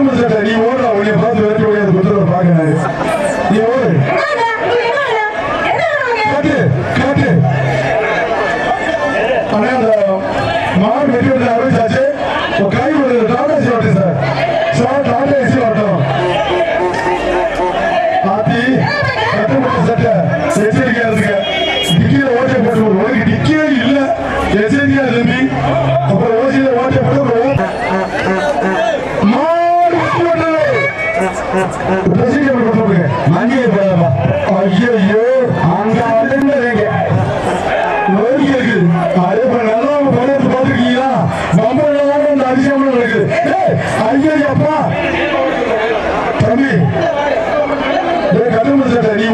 திரும்ப நீ ஓடுற ஒளி அங்கேயே போயலாமா ஐயோ அந்த அதுங்க அது இப்ப நல்லா பணத்தை பார்த்துருக்கீங்களா நம்ம இந்த அதிசயம் நடக்குது ஐயோ அப்பா தம்பி கதை முடிச்சாட்ட நீ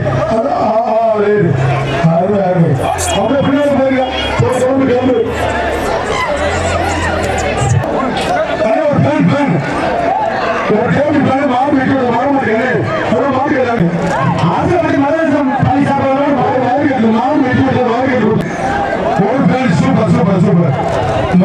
हर हरे। हर हरे हमने फिर भरेगा तो सब निकाल दो अरे और फ़ैन फ़ैन और क्या भी फ़ैन वहाँ बैठे हमारे मत खेले और वहाँ के लगे आज हमारे मारे सब पानी साफ़ वाले और बाहर बाहर के लोग वहाँ बैठे लोग बाहर के लोग और फ़ैन सुपर सुपर सुपर